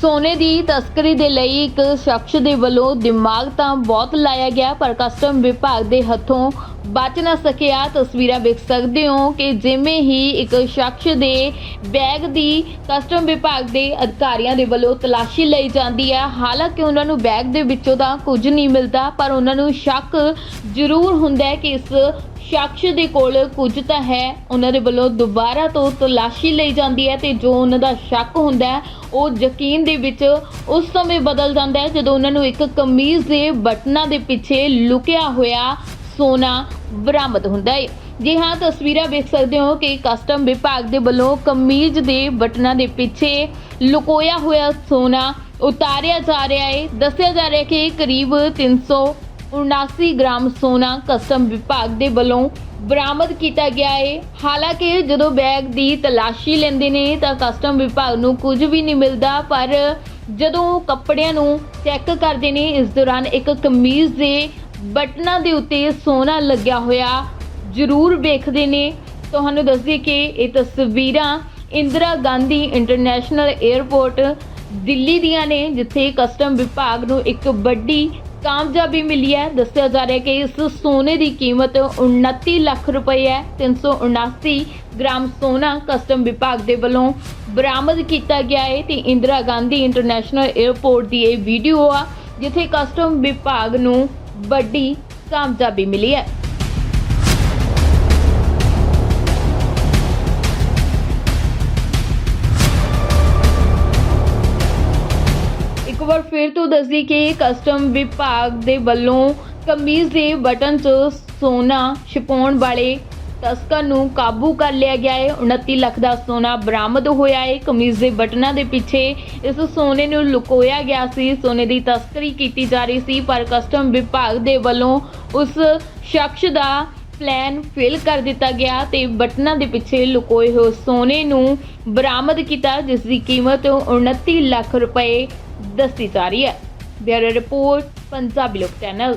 ਸੋਨੇ ਦੀ ਤਸਕਰੀ ਦੇ ਲਈ ਇੱਕ ਸ਼ਖਸ ਦੇ ਵੱਲੋਂ ਦਿਮਾਗ ਤਾਂ ਬਹੁਤ ਲਾਇਆ ਗਿਆ, ਪਰ ਕਸਟਮ ਵਿਭਾਗ ਦੇ ਹੱਥੋਂ ਬਚ ਨਾ ਸਕਿਆ ਤਸਵੀਰਾਂ ਵੇਖ ਸਕਦੇ ਹੋ ਕਿ ਜਿਵੇਂ ਹੀ ਇੱਕ ਸ਼ਖਸ ਦੇ ਬੈਗ ਦੀ ਕਸਟਮ ਵਿਭਾਗ ਦੇ ਅਧਿਕਾਰੀਆਂ ਦੇ ਵੱਲੋਂ ਤਲਾਸ਼ੀ ਲਈ ਜਾਂਦੀ ਹੈ। ਹਾਲਾਂਕਿ ਉਹਨਾਂ ਨੂੰ ਬੈਗ ਦੇ ਵਿੱਚੋਂ ਤਾਂ ਕੁਝ ਨਹੀਂ ਮਿਲਦਾ, ਪਰ ਉਹਨਾਂ ਨੂੰ ਸ਼ੱਕ ਜ਼ਰੂਰ ਹੁੰਦਾ ਹੈ ਕਿ ਇਸ ਸ਼ਖਸ ਦੇ ਕੋਲ ਕੁਝ ਤਾਂ ਹੈ। ਉਹਨਾਂ ਦੇ ਵੱਲੋਂ ਦੁਬਾਰਾ ਤੋਂ ਤਲਾਸ਼ੀ ਲਈ ਜਾਂਦੀ ਹੈ ਤੇ ਜੋ ਉਹਨਾਂ ਦਾ ਸ਼ੱਕ ਹੁੰਦਾ ਹੈ, ਉਹ ਯਕੀਨ ਦੇ ਵਿੱਚ ਉਸ ਸਮੇਂ ਬਦਲ ਜਾਂਦਾ ਹੈ ਜਦੋਂ ਉਹਨਾਂ ਨੂੰ ਇੱਕ ਕਮੀਜ਼ ਦੇ ਬਟਨਾਂ ਦੇ ਪਿੱਛੇ ਲੁਕਿਆ ਹੋਇਆ ਸੋਨਾ ਬਰਾਮਦ ਹੁੰਦਾ ਹੈ ਜੀ ਹਾਂ, ਤਸਵੀਰਾਂ ਵੇਖ ਸਕਦੇ ਹੋ ਕਿ ਕਸਟਮ ਵਿਭਾਗ ਦੇ ਵੱਲੋਂ ਕਮੀਜ਼ ਦੇ ਬਟਨਾਂ ਦੇ ਪਿੱਛੇ ਲੁਕੋਇਆ ਹੋਇਆ ਸੋਨਾ ਉਤਾਰਿਆ ਜਾ ਰਿਹਾ ਹੈ ਦੱਸਿਆ ਜਾ ਰਿਹਾ ਕਿ ਕਰੀਬ 379 ਗ੍ਰਾਮ ਸੋਨਾ ਕਸਟਮ ਵਿਭਾਗ ਦੇ ਵੱਲੋਂ ਬਰਾਮਦ ਕੀਤਾ ਗਿਆ ਹੈ ਹਾਲਾਂਕਿ ਜਦੋਂ ਬੈਗ ਦੀ ਤਲਾਸ਼ੀ ਲੈਂਦੇ ਨੇ, ਤਾਂ ਕਸਟਮ ਵਿਭਾਗ ਨੂੰ ਕੁਝ ਵੀ ਨਹੀਂ ਮਿਲਦਾ, ਪਰ ਜਦੋਂ ਕੱਪੜਿਆਂ ਨੂੰ ਚੈੱਕ ਕਰਦੇ ਨੇ, ਇਸ ਦੌਰਾਨ ਇੱਕ ਕਮੀਜ਼ ਦੇ ਬਟਨਾਂ ਦੇ ਉੱਤੇ ਸੋਨਾ ਲੱਗਿਆ ਹੋਇਆ ਜ਼ਰੂਰ ਵੇਖਦੇ ਨੇ। ਤੁਹਾਨੂੰ ਦੱਸਦੀ ਕਿ ਇਹ ਤਸਵੀਰਾਂ ਇੰਦਰਾ ਗਾਂਧੀ ਇੰਟਰਨੈਸ਼ਨਲ 에ਅਰਪੋਰਟ ਦਿੱਲੀ ਦੀਆਂ ਨੇ, ਜਿੱਥੇ ਕਸਟਮ ਵਿਭਾਗ ਨੂੰ ਇੱਕ ਵੱਡੀ ਕਾਮਯਾਬੀ ਮਿਲੀ ਹੈ। ਦੱਸਿਆ ਜਾ ਰਿਹਾ ਕਿ ਇਸ ਸੋਨੇ ਦੀ ਕੀਮਤ 29 ਲੱਖ ਰੁਪਏ ਹੈ। 379 ਗ੍ਰਾਮ ਸੋਨਾ ਕਸਟਮ ਵਿਭਾਗ ਦੇ ਵੱਲੋਂ ਬਰਾਮਦ ਕੀਤਾ ਗਿਆ ਹੈ ਤੇ ਇੰਦਰਾ ਗਾਂਧੀ ਇੰਟਰਨੈਸ਼ਨਲ 에ਅਰਪੋਰਟ ਦੀ ਇਹ ਵੀਡੀਓ ਆ, ਜਿੱਥੇ ਕਸਟਮ ਵਿਭਾਗ ਨੂੰ ਵੱਡੀ ਕਾਮਯਾਬੀ ਮਿਲੀ ਹੈ। ਇੱਕ ਵਾਰ ਫਿਰ ਤੋਂ ਦੱਸਦੀ ਕਿ ਕਸਟਮ ਵਿਭਾਗ ਦੇ ਵੱਲੋਂ ਕਮੀਜ਼ ਦੇ ਬਟਨ 'ਚ ਸੋਨਾ ਛਪਾਉਣ ਵਾਲੇ ਤਸਕਰ ਨੂੰ ਕਾਬੂ ਕਰ ਲਿਆ ਗਿਆ ਹੈ। 29 ਲੱਖ ਦਾ ਸੋਨਾ ਬਰਾਮਦ ਹੋਇਆ ਹੈ। ਕਮੀਜ਼ ਦੇ ਬਟਨਾਂ ਦੇ ਪਿੱਛੇ ਇਸ ਸੋਨੇ ਨੂੰ ਲੁਕੋਇਆ ਗਿਆ ਸੀ। ਸੋਨੇ ਦੀ ਤਸਕਰੀ ਕੀਤੀ ਜਾ ਰਹੀ ਸੀ, ਪਰ ਕਸਟਮ ਵਿਭਾਗ ਦੇ ਵੱਲੋਂ ਉਸ ਸ਼ਖਸ ਦਾ ਪਲਾਨ ਫੇਲ ਕਰ ਦਿੱਤਾ ਗਿਆ ਤੇ ਬਟਨਾਂ ਦੇ ਪਿੱਛੇ ਲੁਕੋਏ ਹੋਏ ਸੋਨੇ ਨੂੰ ਬਰਾਮਦ ਕੀਤਾ, ਜਿਸ ਦੀ ਕੀਮਤ 29 ਲੱਖ ਰੁਪਏ ਦੱਸੀ ਜਾ ਰਹੀ ਹੈ। ਬਿਊਰੋ ਰਿਪੋਰਟ, ਪੰਜਾਬੀ ਲੋਕ ਚੈਨਲ।